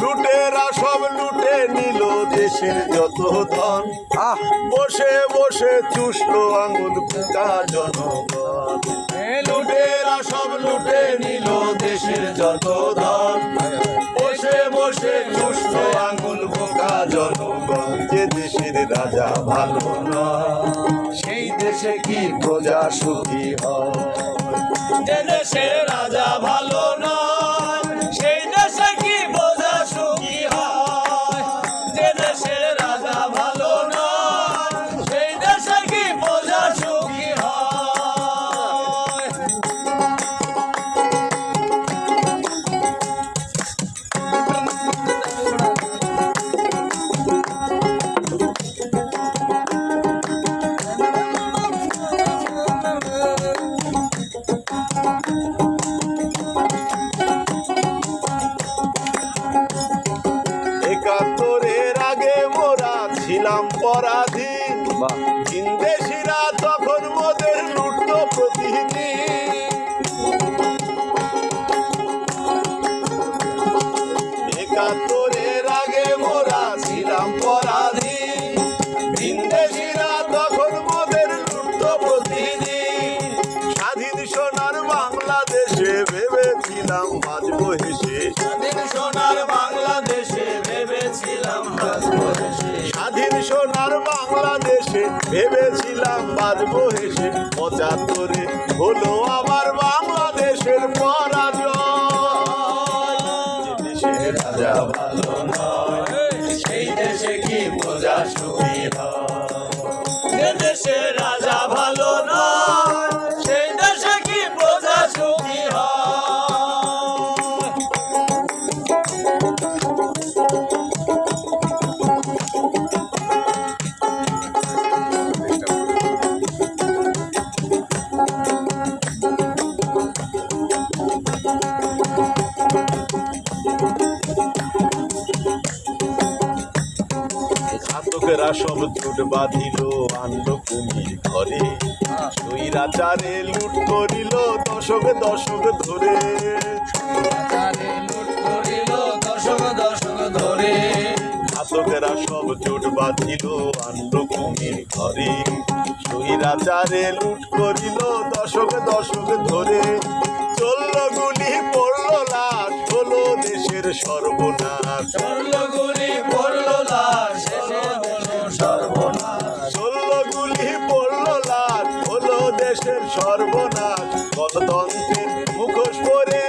লুটেরা সব লুটে নিল দেশের যত ধন। আহ। বসে বসে চুষলো আঙুল ফুকা জনগণ। লুটেরা সব লুটে নিল দেশের যত ধন। বসে বসে চুষলো আঙুল ফুকা জনগণ। যে দেশের রাজা ভালো নয় দেশে কি প্রজা সুখী হয়? দেশে রাজা ছিলাম পরাধীন বাহ। ইন্দেশিরা তখন মোদের লুটত প্রতিদিন পঁচাত্তরে হলো ঘাতকেরা সব জুট বাঁধিল আনলো কুমির ঘরে। সৈরাচারে লুট করিল দশক দশক ধরে। রাজারে লুট করিল দশক দশক ধরে। ঘাতকেরা সব জোট বাঁধিল আনলো কুমির ঘরে। সৈরাচারে লুট করিল দশক দশক ধরে। চলল গুলি পড়ল লাশ হলো দেশের সর্বনাশ। চলল গুলি পড়ল লাশ সর্বনাশ। চলল গুলি পড়ল লাশ হলো দেশের সর্বনাশ। গণতন্ত্রের মুখোশ পরে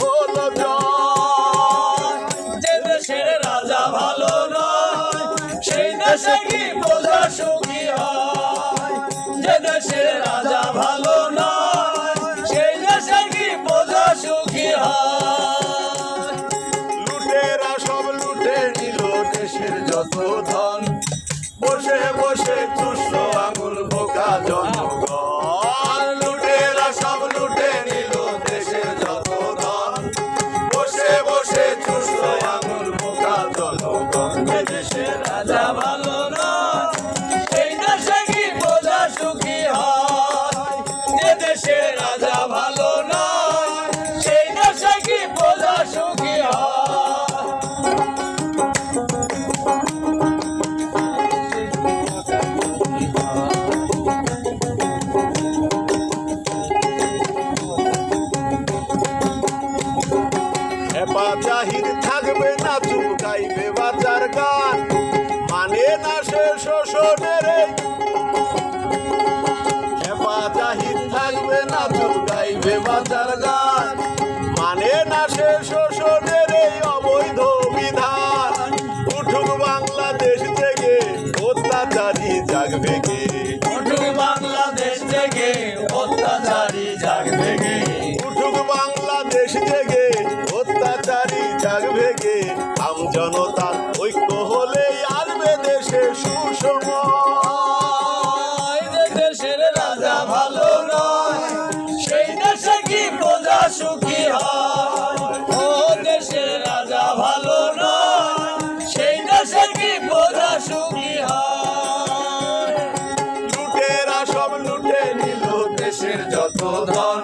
হলো জয়। যে দেশের রাজা ভালো নয় সেই দেশে কি বোঝা সুখী হয়? যে দেশের রাজা ভালো নয় দেশের যত ধন বসে বসে চুষল আঙুল বোকা জনগণ। জাহির থাকবে না চুপ গাইবে বাজার গান। মানে না সে শোষণের জাহির থাকবে না চুপ গাইবে বাজার গান। মানে না সে শোষণের অবৈধ বিধান। উঠুক বাংলাদেশ থেকে অত্যাচারী জাগবে কে? উঠুক বাংলাদেশ থেকে অত্যাচারী জাগবে কে? আম জনতা ঐক্য হলে আসবে দেশে যে দেশের রাজা ভালো নয় সেই দেশে কি প্রজা সুখী হয়? ও দেশের রাজা ভালো নয় সেই দেশে কি প্রজা সুখী হয়? লুটেরা সব লুটে নিল দেশের যত ধন।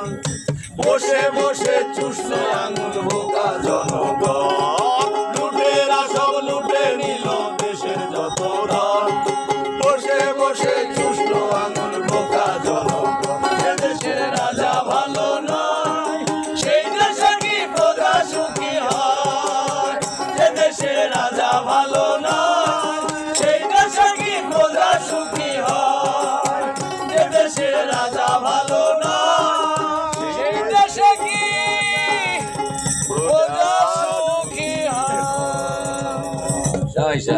বসে বসে চুষল আঙুল বোকা জনগণ। লুটেরা সব লুটে নিল দেশের যত ধন বসে বসে চুষল আঙুল বোকা যে দেশের রাজা ভালো নয়, সেই দেশে কি প্রজা সুখী হয়? যে দেশের রাজা ভালো নয়, সেই দেশে কি প্রজা সুখী হয়? যে দেশের রাজা ভালো